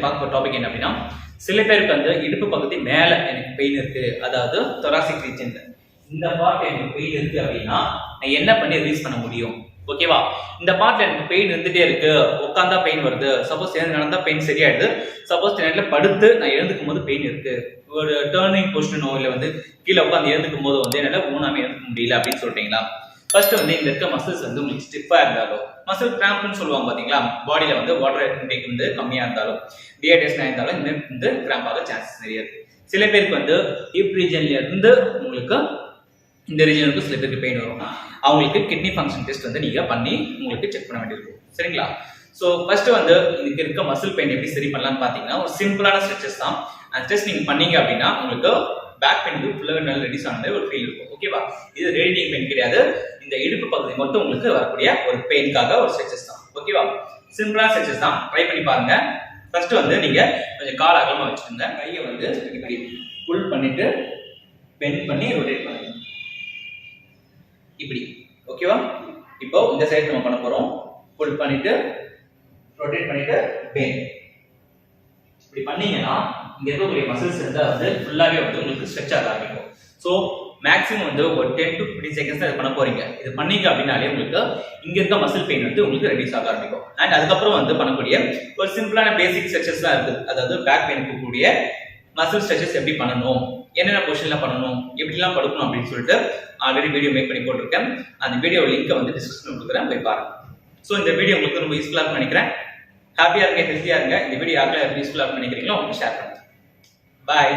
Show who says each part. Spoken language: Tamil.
Speaker 1: பார்க்க டாபிக் என்ன அப்படின்னா சில பேருக்கு வந்து இடுப்பு பகுதி மேலே எனக்கு பெயின் இருக்கு. அதாவது தொராசிக் ரீஜன்ல இந்த பார்ட் எனக்கு பெயின் இருக்கு அப்படின்னா நான் என்ன பண்ணி ரிலீஸ் பண்ண முடியும்? ஓகேவா இந்த பார்ட்ல எனக்கு பெயின் இருந்துட்டே இருக்கு. உட்காந்தா பெயின் வருது. சப்போஸ் எழுந்து நடந்தா பெயின் சரியாயிடுது. சப்போஸ் நேரத்தில் படுத்து நான் எழுந்துக்கும் போது பெயின் இருக்கு. ஒரு டேர்னிங் பொசிஷனோ இல்லை வந்து கீழே உட்காந்து எழுந்துக்கும் போது வந்து என்னால் ஊனாமே எழுந்துக்க முடியல அப்படின்னு சொல்றீங்களா? ஃபர்ஸ்ட் வந்து இங்க இருக்க மசில்ஸ் வந்து உங்களுக்கு ஸ்டிஃபா இருந்தாலும் மசில் கிராம்ப்னு சொல்லுவாங்க பாத்தீங்களா? பாடியில வந்து வாட்டர் இன்டேக் வந்து கம்மியா இருந்தாலும் டிஹைட்ரேஷன் இருந்தாலும் இந்த வந்து கிராம்ப் ஆக சான்சஸ் நிறைய இருக்கு. சில பேருக்கு வந்து ஹிப் ரீஜன்ல இருந்து உங்களுக்கு இந்த ரீஜனுக்கு சில பேருக்கு பெயின் வரும். அவங்களுக்கு கிட்னி ஃபங்க்ஷன் டெஸ்ட் வந்து நீங்க பண்ணி உங்களுக்கு செக் பண்ண வேண்டியிருக்கும் சரிங்களா? ஸோ ஃபர்ஸ்ட் வந்து இதுக்கு இருக்க மசில் பெயின் எப்படி சரி பண்ணலாம்னு பார்த்தீங்கன்னா ஒரு சிம்பிளான ஸ்ட்ரெச்சஸ் தான். அந்த ஸ்ட்ரெஸ் நீங்க பண்ணீங்க அப்படின்னா உங்களுக்கு பேக் பெயின் ஃபுல்லாக நல்லா ரெடியூஸ் ஆன மாதிரி ஒரு ஃபீல் இருக்கும். ஓகேவா இது ரேடியேட்டிங் பெயின் கிடையாது. இந்த இடுப்பு பகுதி மட்டும் உங்களுக்கு வரக்கூடிய ஒரு பெயின்காக ஒரு ஸ்ட்ரெச்சஸ் தான். ஓகேவா சிம்பிளான ஸ்ட்ரெச்சஸ் தான். ட்ரை பண்ணி பாருங்க. ஃபர்ஸ்ட் வந்து நீங்க கொஞ்சம் கால் அகலமா வச்சுக்கோங்க. கையை வந்து இப்படி புல் பண்ணிட்டு பெண்ட் பண்ணி ரொட்டேட் பண்ணுங்க. இப்படி. ஓகேவா இப்போ இந்த சைடு நம்ம பண்ண போறோம். புல் பண்ணிட்டு ரொட்டேட் பண்ணிட்டு பெண்ட் இப்படி பண்ணீங்கன்னா இங்க இருக்கக்கூடிய மசில்ஸ் இருந்தால் வந்து ஃபுல்லாகவே வந்து உங்களுக்கு ஸ்ட்ரெச் ஆக ஆரம்பிக்கும். ஸோ மேக்ஸிமம் வந்து ஒரு டென் டு ஃபிஃப்டின் செகண்ட்ஸ் தான் இது பண்ண போறீங்க. இது பண்ணீங்க அப்படின்னாலே உங்களுக்கு இங்க இருக்க மசில் பெயின் வந்து உங்களுக்கு ரெடியூஸ் ஆக ஆரம்பிக்கும். அண்ட் அதுக்கப்புறம் வந்து பண்ணக்கூடிய ஒரு சிம்பிளான பேசிக் ஸ்ட்ரெச்சஸ் தான் இருக்குது அதாவது பேக் பெயின் கூடிய மசில் ஸ்ட்ரெச்சஸ் எப்படி பண்ணணும்? என்னென்ன பொசிஷன்ல பண்ணணும்? எப்படிலாம் படுக்கணும் அப்படின்னு சொல்லிட்டு ஆல்ரெடி வீடியோ மேக் பண்ணி போட்டிருக்கேன். அந்த வீடியோ லிங்கை வந்து டிஸ்கிரிப்ஷன் கொடுக்குறேன். போய் பாருங்க. ஸோ இந்த வீடியோ உங்களுக்கு ரொம்ப யூஸ்ஃபுல்லாக இருக்கும்னு நினைக்கிறேன். ஹாப்பியாக இருங்க ஹெல்த்தியாக இருங்க. இந்த வீடியோ யாருக்கெல்லாம் யூஸ்ஃபுல்லாக இருக்கும்னு நினைக்கிறீங்களோ உங்களுக்கு ஷேர் பண்ணுங்க. பாய்